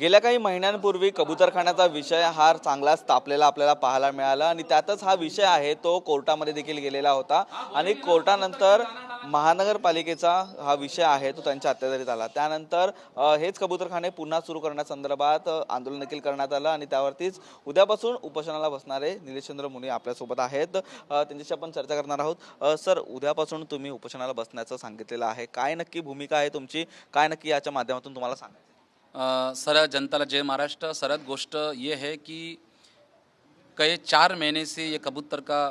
गेल्या काही महिन्यांपूर्वी कबूतरखान्याचा विषय हा चांगलाच तापलेला आपल्याला पाहायला मिळाला आणि त्यातच हा विषय आहे तो कोर्टामध्ये देखील गेलेला होता. आणि कोर्टानंतर महानगरपालिकेचा हा विषय आहे तो त्यांच्या अत्याचारित आला त्यानंतर हेच कबूतरखाने पुन्हा सुरू करण्यासंदर्भात आंदोलन देखील करण्यात आलं आणि त्यावरतीच उद्यापासून उपोषणाला बसणारे निलेशचंद्र मुनी आपल्यासोबत आहेत. त्यांच्याशी आपण चर्चा करणार आहोत. सर उद्यापासून तुम्ही उपोषणाला बसण्याचं सांगितलेलं आहे. काय नक्की भूमिका आहे तुमची? काय नक्की याच्या माध्यमातून तुम्हाला सांगायचं? सर जनता जय महाराष्ट्र. सरद गोष्ट ये है कि कई चार महीने से ये कबूतर का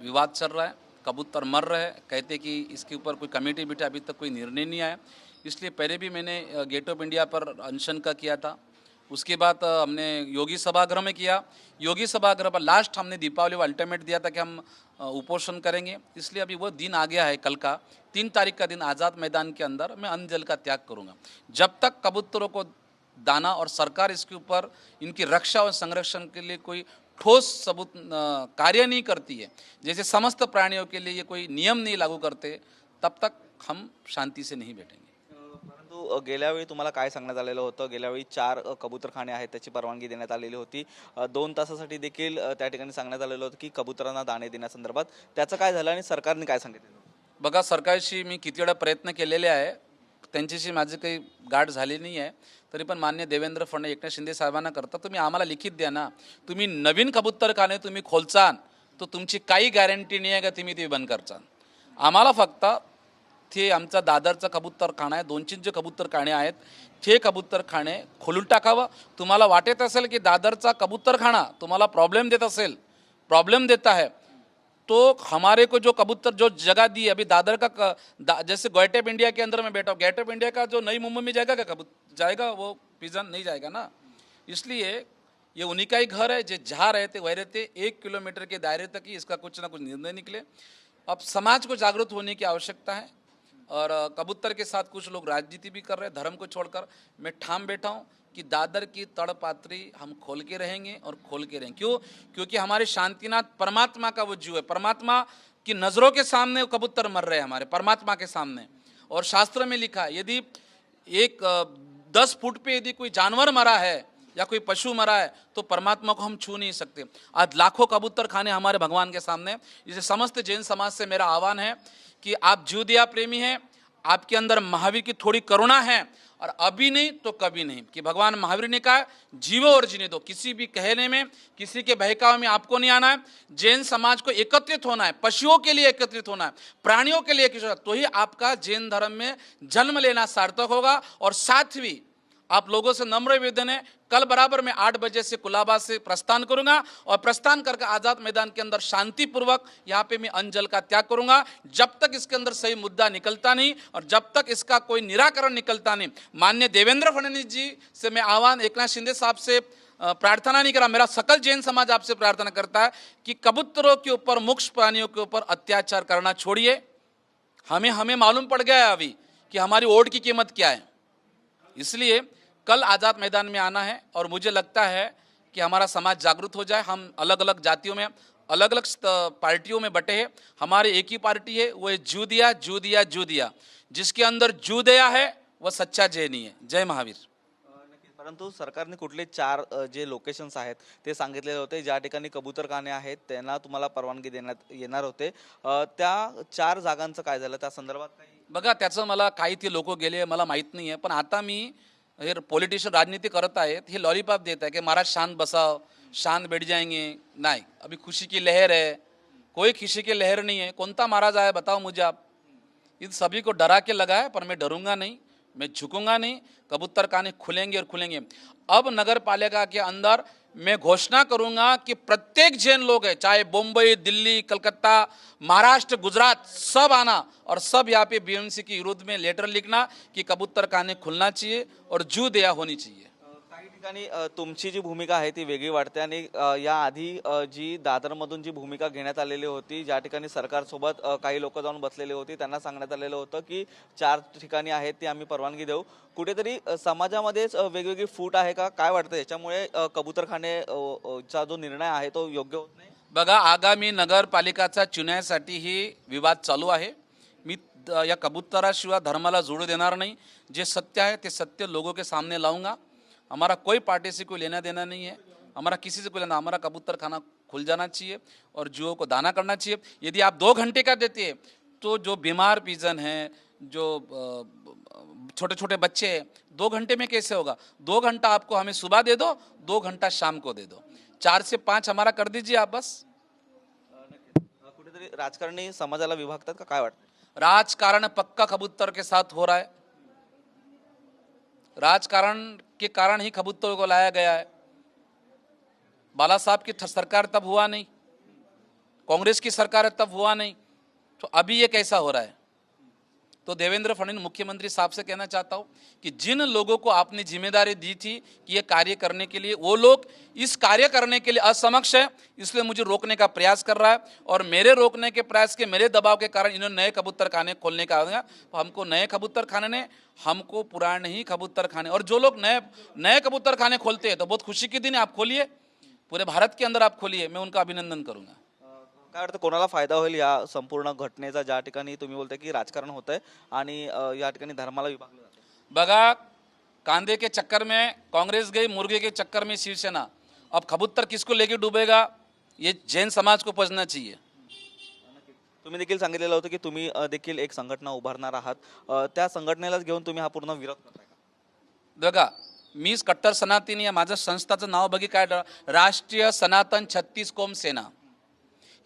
विवाद चल रहा है. कबूतर मर रहे हैं. कहते कि इसके ऊपर कोई कमेटी बैठे, अभी तक कोई निर्णय नहीं आया. इसलिए पहले भी मैंने गेट ऑफ़ इंडिया पर अनशन का किया था. उसके बाद हमने योगी सभागृह में किया. योगी सभागृह पर लास्ट हमने दीपावली को अल्टीमेट दिया था कि हम उपोषण करेंगे. इसलिए अभी वो दिन आ गया है कल का. तीन तारीख का दिन आज़ाद मैदान के अंदर मैं अन्न जल का त्याग करूंगा। जब तक कबूतरों को दाना और सरकार इसके ऊपर इनकी रक्षा और संरक्षण के लिए कोई ठोस सबूत कार्य नहीं करती है जैसे समस्त प्राणियों के लिए ये कोई नियम नहीं लागू करते तब तक हम शांति से नहीं बैठेंगे। परंतु गेल्यावेळी तुम्हाला काय सांगण्यात आलेलं होतं? गेल्यावेळी चार कबूतरखाने आहेत त्याची परवानगी देण्यात आलेली होती. दोन तासासाठी देखील त्या ठिकाणी सांगण्यात आलेलं होतं की कबुतरांना दाणे देण्यासंदर्भात त्याचं काय झालं आणि सरकारने काय सांगितलं? बघा सरकारशी मी किती वेळा प्रयत्न केलेले आहे. त्यांच्याशी माझी काही गाठ झाली नाही आहे तरी पण मान्य देवेंद्र फडणवीस एकनाथ शिंदे साहेबांना करता तुम्ही आम्हाला लिखित द्या ना. तुम्ही नवीन कबूतरखाने तुम्ही खोलचान. तर तुमची काही गॅरंटी नाही आहे का तुम्ही ते बंद करचान? आम्हाला फक्त ते आमचा दादरचा कबूतरखाना आहे दोन तीन जे कबूतरखाने आहेत ते कबूतरखाने खोलून टाकावं. तुम्हाला वाटत असेल की दादरचा कबूतरखाना तुम्हाला प्रॉब्लेम देत असेल. प्रॉब्लेम देत आहे. तो हमारे को जो कबूतर जो जगह दी अभी दादर का दा, जैसे गेट ऑफ़ इंडिया के अंदर में बैठा हूँ गेट ऑफ़ इंडिया का जो नई मुंबई में जाएगा क्या कबूत जाएगा वो पिजन नहीं जाएगा ना? इसलिए ये उन्हीं का ही घर है जो जहाँ रहते वह रहते एक किलोमीटर के दायरे तक ही इसका कुछ ना कुछ निर्णय निकले। अब समाज को जागरूक होने की आवश्यकता है और कबूतर के साथ कुछ लोग राजनीति भी कर रहे हैं धर्म को छोड़कर। मैं ठाम बैठा हूँ कि दादर की तड़पात्री हम खोल के रहेंगे और खोल के रहेंगे क्यों? क्योंकि हमारे शांतिनाथ परमात्मा का वो जीव है। परमात्मा की नज़रों के सामने कबूतर मर रहे हैं हमारे, परमात्मा के सामने। और शास्त्र में लिखा यदि एक दस फुट पे यदि कोई जानवर मरा है या कोई पशु मरा है तो परमात्मा को हम छू नहीं सकते। आज लाखों कबूतर खाने हमारे भगवान के सामने। इसे समस्त जैन समाज से मेरा आह्वान है कि आप जीवदया प्रेमी हैं आपके अंदर महावीर की थोड़ी करुणा है और अभी नहीं तो कभी नहीं। कि भगवान महावीर ने कहा, जीवो और जीने दो। किसी भी कहने में, किसी के बहकाव में आपको नहीं आना है। जैन समाज को एकत्रित होना है, पशुओं के लिए एकत्रित होना है, प्राणियों के लिए एकत्रित तो ही आपका जैन धर्म में जन्म लेना सार्थक होगा और साथ आप लोगों से नम्र निवेदन है, कल बराबर मैं आठ बजे से कुलाबा से प्रस्थान करूँगा और प्रस्थान करके आज़ाद मैदान के अंदर शांतिपूर्वक यहाँ पे मैं अंजल का त्याग करूँगा। जब तक इसके अंदर सही मुद्दा निकलता नहीं और जब तक इसका कोई निराकरण निकलता नहीं मान्य देवेंद्र फडणवीस जी से मैं आह्वान एकनाथ शिंदे साहब से प्रार्थना नहीं करा, मेरा सकल जैन समाज आपसे प्रार्थना करता है कि कबूतरों के ऊपर, मुक्ष प्राणियों के ऊपर अत्याचार करना छोड़िए। हमें हमें मालूम पड़ गया है अभी कि हमारी वोट की कीमत क्या है। इसलिए कल आज़ाद मैदान में आना है और मुझे लगता है कि हमारा समाज जागरूक हो जाए। हम अलग अलग जातियों में अलग अलग पार्टियों में बटे हैं। हमारी एक ही पार्टी है वो है जू दिया जू दिया जू दिया जिसके अंदर जू दया है वह सच्चा जैनी है। जय महावीर। परंतु सरकारने कुठले चार जे लोकेशन्स आहेत ते सांगितलेले होते. ज्या ठिकाणी कबूतरखाने आहेत त्यांना तुम्हाला परवानगी देण्यात येणार होते. त्या चार जागांचं काय झालं? त्या संदर्भात काही बघा त्याचं मला काही ते लोक गेले मला माहीत नाही आहे पण आता मी हे पॉलिटिशियन राजनीति करत आहेत हे लॉलीपॉप देता है कि महाराज शांत बसाओ शांत बैठ जाएँगे नहीं, अभी खुशी की लहर है. कोई खुशी की लहर नहीं है. सा महाराज आया बताओ मुझे आप. इन सभी को डरा के लगा है, पर मैं डरूँगा नहीं. मैं झुकूँगा नहीं. कबूतर काने खुलेंगे और खुलेंगे. अब नगर पालिका के अंदर मैं घोषणा करूँगा कि प्रत्येक जैन लोग है, चाहे मुंबई दिल्ली, कलकत्ता, महाराष्ट्र, गुजरात, सब आना और सब यहाँ पे बीएमसी के विरोध में लेटर लिखना कि कबूतर खाने खुलना चाहिए और जू दया होनी चाहिए। ठिकाणी तुमची जी भूमिका आहे ती वेगळी वाटते आणि या आधी जी दादरमधून जी भूमिका घेण्यात आलेली होती ज्या ठिकाणी सरकारसोबत काही लोक जाऊन बसलेली होती त्यांना सांगण्यात आलेलं होतं की चार ठिकाणी आहेत ती आम्ही परवानगी देऊ. कुठेतरी समाजामध्येच वेगवेगळी फूट आहे का? काय वाटतं? याच्यामुळे कबूतरखानेचा चा जो निर्णय आहे तो योग्य होत नाही? बघा आगामी नगरपालिकाचा चुन्यासाठी ही विवाद चालू आहे. मी या कबुतराशिवाय धर्माला जोडू देणार नाही. जे सत्य आहे ते सत्य लोगों के सामने लाऊंगा. हमारा कोई पार्टी से कोई लेना देना नहीं है। हमारा किसी से कोई लेना हमारा कबूतर खाना खुल जाना चाहिए और जुओं को दाना करना चाहिए। यदि आप दो घंटे का देते हैं तो जो बीमार पीजन हैं जो छोटे छोटे बच्चे हैं दो घंटे में कैसे होगा? दो घंटा आपको हमें सुबह दे दो दो घंटा शाम को दे दो। चार से पाँच हमारा कर दीजिए आप बस। कुठेतरी राजकारणी समाजाला विभागतात का काय वाटतं राजकारण पक्का कबूतर के साथ हो रहा है। राजकारण के कारण ही कबूतर को लाया गया है। बाला साहब की सरकार तब हुआ नहीं, कांग्रेस की सरकार तब हुआ नहीं तो अभी ये कैसा हो रहा है? तो देवेंद्र फडणवीस, मुख्यमंत्री साहब से कहना चाहता हूँ कि जिन लोगों को आपने ज़िम्मेदारी दी थी कि ये कार्य करने के लिए, वो लोग इस कार्य करने के लिए असमक्ष है, इसलिए मुझे रोकने का प्रयास कर रहा है और मेरे रोकने के प्रयास के, मेरे दबाव के कारण इन्होंने नए कबूतर खाने खोलने का आया तो हमको नए कबूतर खाने ने, हमको पुराने ही कबूतर खाने। और जो लोग नए नए कबूतर खाने खोलते हैं तो बहुत खुशी के दिन आप खोलिए, पूरे भारत के अंदर आप खोलिए, मैं उनका अभिनंदन करूँगा। काय वाटतं कोणाला फायदा होईल या संपूर्ण घटनेचा? ज्या ठिकाणी तुम्ही बोलताय की राजकारण होत आहे आणि अ, या ठिकाणी धर्माला विभागलं जातं बघा कांदे के चक्कर में कांग्रेस गई मुर्गे के चक्कर में शिवसेना. अब कबूतर किसको लेके डूबेगा? ये जैन समाज को पहुंचना चाहिए। तुम्ही देखील सांगितलेलं होतं की तुम्ही अ, देखील एक संघटना उभारणार आहात. अ, त्या संघटनेलाच घेऊन तुम्ही हा पूर्ण विरोध करताय का? बघा मीच कट्टर सनातनी आहे माझं संस्थाचं नाव बघी काय ड- राष्ट्रीय सनातन छत्तीस कोम सेना.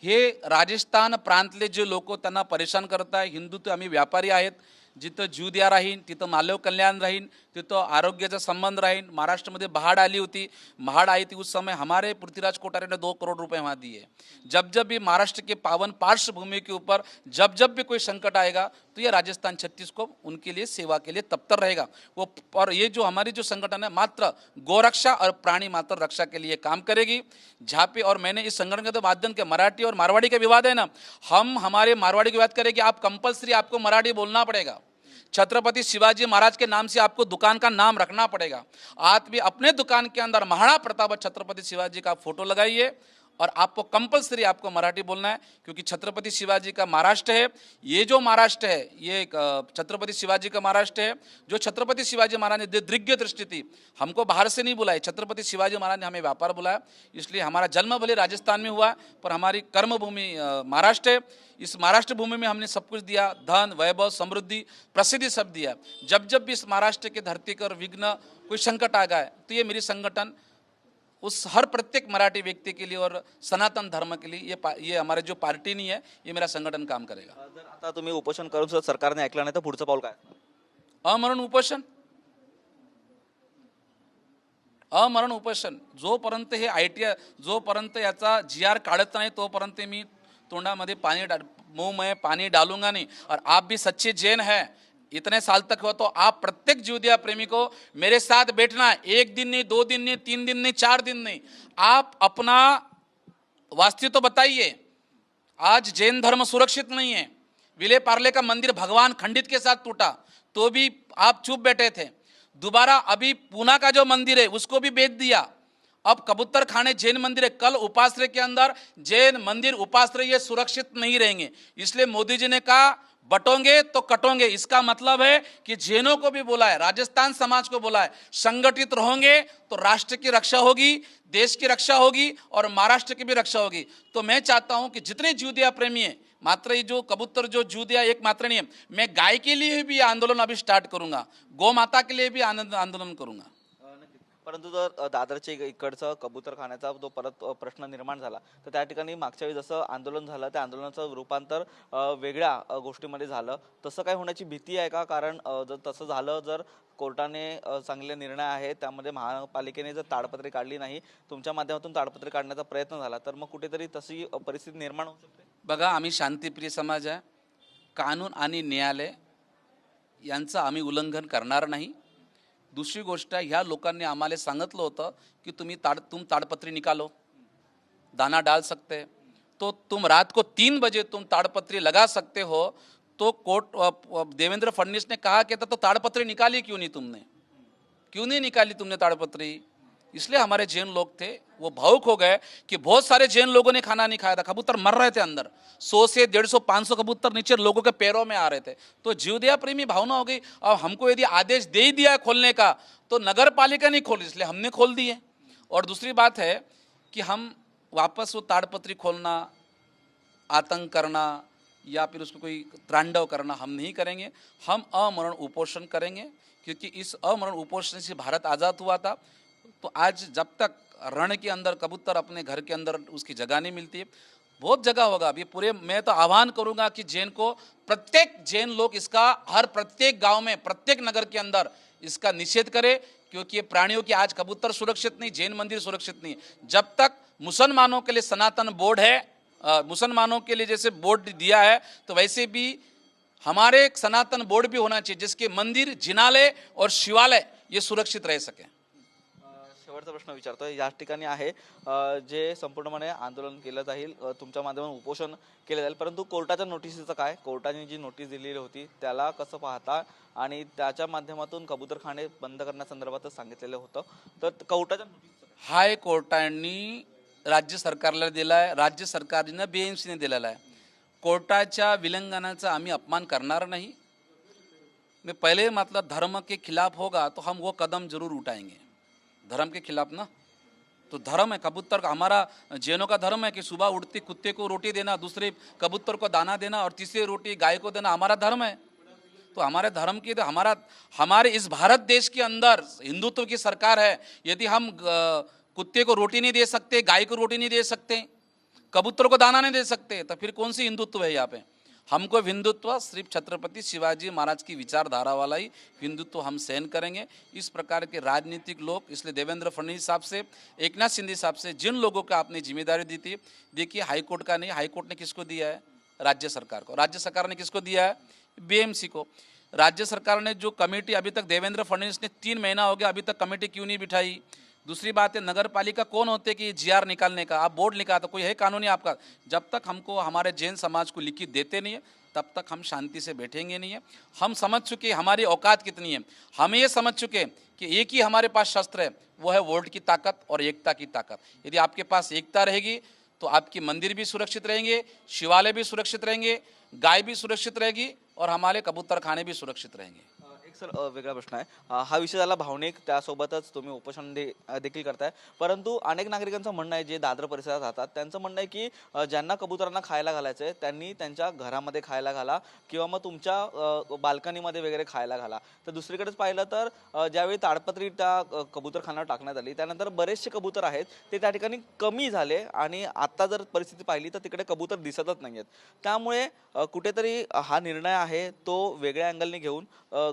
हे राजस्थान प्रांतले जे लोक त्यांना परेशान करत आहे हिंदुत्व आम्ही व्यापारी आहेत जिथं जीव द्या राहीन तिथं मालव कल्याण राहीन तिथं आरोग्याचा संबंध राहीन. महाराष्ट्र महाड बाढ़ आली होती. महाड आई थी उस समय हमारे पृथ्वीराज कोठारे ने दो करोड़ रुपए वहाँ दिए. जब जब भी महाराष्ट्र के पावन पार्श्वभूमि के ऊपर जब जब भी कोई संकट आएगा तो ये राजस्थान छत्तीस को उनके लिए सेवा के लिए तत्पर रहेगा। वो और ये जो हमारी जो संगठन है, मात्र गोरक्षा और प्राणी मात्र रक्षा के लिए काम करेगी। जहाँ पे और मैंने इस संगठन के तो माध्यम के मराठी और मारवाड़ी का विवाद है ना, हम हमारे मारवाड़ी की बात करें कि आप कंपलसरी आपको मराठी बोलना पड़ेगा। छत्रपति शिवाजी महाराज के नाम से आपको दुकान का नाम रखना पड़ेगा। आप भी अपने दुकान के अंदर महाराणा प्रताप और छत्रपति शिवाजी का फ़ोटो लगाइए। और आपको कंपलसरी आपको मराठी बोलना है, क्योंकि छत्रपति शिवाजी का महाराष्ट्र है। ये जो महाराष्ट्र है, ये छत्रपति शिवाजी का महाराष्ट्र है, जो छत्रपति शिवाजी महाराज ने दि- दिग्गज दृष्टि थी। हमको बाहर से नहीं बुलाए छत्रपति शिवाजी महाराज ने हमें व्यापार बुलाया, इसलिए हमारा जन्म भले राजस्थान में हुआ, पर हमारी कर्मभूमि महाराष्ट्र है। इस महाराष्ट्र भूमि में हमने सब कुछ दिया, धन, वैभव, समृद्धि, प्रसिद्धि सब दिया। जब जब भी इस महाराष्ट्र के धरती पर विघ्न, कोई संकट आ गया तो ये मेरी संगठन उस हर प्रत्येक मराठी व्यक्ति के लिए और सनातन धर्म के लिए ये पा- ये हमारे जो पार्टी नहीं है ये मेरा संगठन काम करेगा। जर आता तुम्ही उपोषण करून सुद्धा सरकारने ऐकलं नाही तर पुढचं पाऊल काय? अमरण उपोषण? अमरण उपोषण. जोपर्यंत हे आय टी जोपर्यंत याचा जी आर काढत नाही तोपर्यंत मी तोंडामध्ये पाणी डाल मुंह में पानी डालूंगा नहीं. और आप भी सच्चे जैन हैं इतने साल तक हो तो आप प्रत्येक जीवदिया प्रेमी को मेरे साथ बैठना, एक दिन नहीं, दो दिन नहीं, तीन दिन नहीं, चार दिन नहीं। आप अपना वास्तव तो बताइए। आज जैन धर्म सुरक्षित नहीं है। विले पार्ले का मंदिर भगवान खंडित के साथ टूटा तो भी आप चुप बैठे थे। दोबारा अभी पूना का जो मंदिर है, उसको भी बेच दिया। अब कबूतर खाने जैन मंदिर है, कल उपाश्रय के अंदर जैन मंदिर उपाश्रय ये सुरक्षित नहीं रहेंगे। इसलिए मोदी जी ने कहा बटोंगे तो कटोंगे। इसका मतलब है कि जैनों को भी बोला है, राजस्थान समाज को बोला है, संगठित रहोगे तो राष्ट्र की रक्षा होगी, देश की रक्षा होगी और महाराष्ट्र की भी रक्षा होगी। तो मैं चाहता हूँ कि जितने जूदिया प्रेमी हैं, मात्र ये जो कबूतर, जो जूदिया एक मात्र नहीं है, मैं गाय के लिए भी आंदोलन अभी स्टार्ट करूँगा, गौ माता के लिए भी आंदोलन करूँगा। परंतु जर दादरचे दादरच्या इकडचं कबूतर खाण्याचा जो परत प्रश्न निर्माण झाला तर त्या ठिकाणी मागच्या वेळी जसं आंदोलन झालं त्या आंदोलनाचं रूपांतर वेगळ्या गोष्टीमध्ये झालं. तसं काय होण्याची भीती आहे का? कारण जर तसं झालं जर कोर्टाने चांगले निर्णय आहे त्यामध्ये महापालिकेने जर ताडपत्री काढली नाही तुमच्या माध्यमातून ताडपत्री काढण्याचा प्रयत्न झाला तर मग कुठेतरी तशी परिस्थिती निर्माण होऊ शकते? बघा आम्ही शांतीप्रिय समाज आहे. कानून आणि न्यायालय यांचं आम्ही उल्लंघन करणार नाही. दुसरी गोष्ट, ह्या लोकांनी आम्हाला सांगितलं होतं की तुम्ही ताड, तुम ताडपत्री निकालो. दाना डाल सकते. तो तुम रात को तीन बजे तुम ताड़पत्री लगा सकते हो. तो कोर्ट देवेंद्र फडणवीस ने कहा कि तो ताड़पत्री निकाली क्यों नहीं तुमने? क्यों नहीं निकाली तुमने ताड़पत्री? इसलिए हमारे जैन लोग थे, वो भावुक हो गए कि बहुत सारे जैन लोगों ने खाना नहीं खाया था, कबूतर मर रहे थे अंदर। सौ से डेढ़ सौ, पाँच सौ कबूतर नीचे लोगों के पैरों में आ रहे थे। तो जीवदया प्रेमी भावना हो गई और हमको यदि आदेश दे ही दिया है खोलने का तो नगर पालिका नहीं खोली, इसलिए हमने खोल दिए। और दूसरी बात है कि हम वापस वो ताड़पत्री खोलना, आतंक करना, या फिर उसको कोई त्रांडव करना हम नहीं करेंगे। हम अमरण उपोषण करेंगे, क्योंकि इस अमरण उपोषण से भारत आज़ाद हुआ था। तो आज जब तक रण के अंदर, कबूतर अपने घर के अंदर उसकी जगह नहीं मिलती बहुत जगह होगा। अभी पूरे, मैं तो आह्वान करूँगा कि जैन को प्रत्येक जैन लोग इसका, हर प्रत्येक गाँव में, प्रत्येक नगर के अंदर इसका निषेध करे, क्योंकि ये प्राणियों की आज कबूतर सुरक्षित नहीं, जैन मंदिर सुरक्षित नहीं जब तक मुसलमानों के लिए सनातन बोर्ड है मुसलमानों के लिए जैसे बोर्ड दिया है तो वैसे भी हमारे सनातन बोर्ड भी होना चाहिए, जिसके मंदिर, जिनालय और शिवालय ये सुरक्षित रह सके। शेवटचा प्रश्न विचारतोय. या ठिकाणी आहे जे संपूर्णपणे आंदोलन केलं जाईल तुमच्या माध्यमातून उपोषण केलं जाईल. परंतु कोर्टाच्या नोटिसीचं काय? कोर्टाने जी नोटीस दिलेली होती त्याला कसं पाहता? आणि त्याच्या माध्यमातून कबूतरखाने बंद करण्यासंदर्भातच सांगितलेलं होतं. तर कोर्टाच्या हाय कोर्टांनी राज्य सरकारला दिला आहे राज्य सरकारनं बी एम सीने दिलेला आहे. कोर्टाच्या विलंगनाचा आम्ही अपमान करणार नाही. मैं पहले मतलब धर्म के खिलाफ होगा तो हम वो कदम जरूर उठाएंगे. धर्म के खिलाफ ना? तो धर्म है, कबूतर का, हमारा जैनों का धर्म है कि सुबह उठते, कुत्ते को रोटी देना, दूसरे कबूतर को दाना देना और तीसरी रोटी गाय को देना, हमारा धर्म है। तो हमारे धर्म की तो हमारा, हमारे इस भारत देश के अंदर हिंदुत्व की सरकार है, यदि हम कुत्ते को रोटी नहीं दे सकते, गाय को रोटी नहीं दे सकते, कबूतर को दाना नहीं दे सकते तो फिर कौन सी हिंदुत्व है यहाँ पे? हमको हिंदुत्व सिर्फ़ छत्रपति शिवाजी महाराज की विचारधारा वाला ही हिंदुत्व हम सहन करेंगे। इस प्रकार के राजनीतिक लोग, इसलिए देवेंद्र फडणवीस साहब से, एकनाथ सिंधी साहब से, जिन लोगों को आपने ज़िम्मेदारी दी थी, देखिए हाईकोर्ट का नहीं, हाईकोर्ट ने किसको दिया है? राज्य सरकार को। राज्य सरकार ने किसको दिया है? बीएमसी को। राज्य सरकार ने जो कमेटी, अभी तक देवेंद्र फडणवीस ने तीन महीना हो गया, अभी तक कमेटी क्यों नहीं बिठाई? दूसरी बात है नगर पालिका कौन होते कि जी आर निकालने का? आप बोर्ड निकालते, कोई है कानूनी आपका? जब तक हमको, हमारे जैन समाज को लिखित देते नहीं है, तब तक हम शांति से बैठेंगे नहीं है। हम समझ चुके हमारी औकात कितनी है। हम ये समझ चुके कि एक ही हमारे पास शस्त्र है, वो है वोट की ताकत और एकता की ताकत। यदि आपके पास एकता रहेगी तो आपकी मंदिर भी सुरक्षित रहेंगे, शिवालय भी सुरक्षित रहेंगे, गाय भी सुरक्षित रहेगी और हमारे कबूतर खाने भी सुरक्षित रहेंगे। एक सर वेगळा प्रश्न आहे. हा विषय झाला भावनिक त्यासोबतच तुम्ही उपोषण दे देखील करताय. परंतु अनेक नागरिकांचं म्हणणं आहे जे दादर परिसरात राहतात त्यांचं म्हणणं आहे की ज्यांना कबुतरांना खायला घालायचं आहे त्यांनी त्यांच्या घरामध्ये खायला घाला किंवा मग तुमच्या बाल्कनीमध्ये वगैरे खायला घाला. तर दुसरीकडेच पाहिलं तर ज्यावेळी ताडपत्री त्या अ, टाकण्यात आली त्यानंतर बरेचसे कबूतर आहेत ते त्या ठिकाणी कमी झाले आणि आता जर परिस्थिती पाहिली तर तिकडे कबूतर दिसतच नाही आहेत त्यामुळे कुठेतरी हा निर्णय आहे तो वेगळ्या अँगलने घेऊन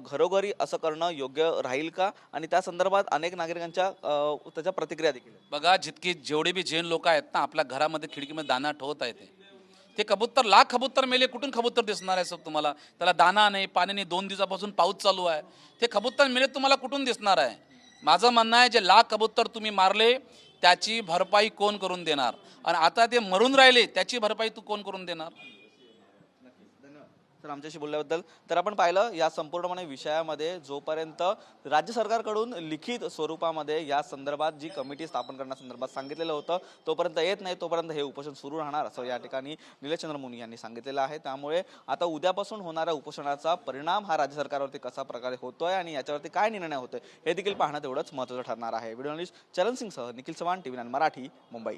घरो घरोघरी असं करणं योग्य राहील का? आणि त्या संदर्भात अनेक नागरिकांच्या त्याच्या प्रतिक्रिया देखील बघा जितकी जेवढे बी जैन लोक आहेत ना आपल्या घरामध्ये खिडकीमध्ये दाना ठेवत आहेत ते. कबूतर लाख कबूतर मेले कुठून कबूतर दिसणार आहे सब तुम्हाला? त्याला दाना नाही पाणी नाही दोन दिवसापासून पाऊस चालू आहे. ते कबूतर मेले तुम्हाला कुठून दिसणार आहे? माझं म्हणणं आहे जे लाख कबूतर तुम्ही मारले त्याची भरपाई कोण करून देणार? आणि आता ते मरून राहिले त्याची भरपाई तू कोण करून देणार? तर आमच्याशी बोलल्याबद्दल. तर आपण पाहिलं या संपूर्णपणे विषयामध्ये जोपर्यंत राज्य सरकारकडून लिखित स्वरूपामध्ये या संदर्भात जी कमिटी स्थापन करण्यासंदर्भात सांगितलेलं होतं तोपर्यंत येत नाही तोपर्यंत हे उपोषण सुरू राहणार असं या ठिकाणी निलेशचंद्र मुनी यांनी सांगितलेलं आहे. त्यामुळे आता उद्यापासून होणाऱ्या उपोषणाचा परिणाम हा राज्य सरकारवरती कसा प्रकारे होतोय आणि याच्यावरती काय निर्णय होतोय हे देखील पाहणं तेवढंच महत्त्वाचं ठरणार आहे. व्हिडिओ जर्नलिस्ट चरण सिंगसह निखिल चव्हाण टीव्ही नाईन मराठी मुंबई.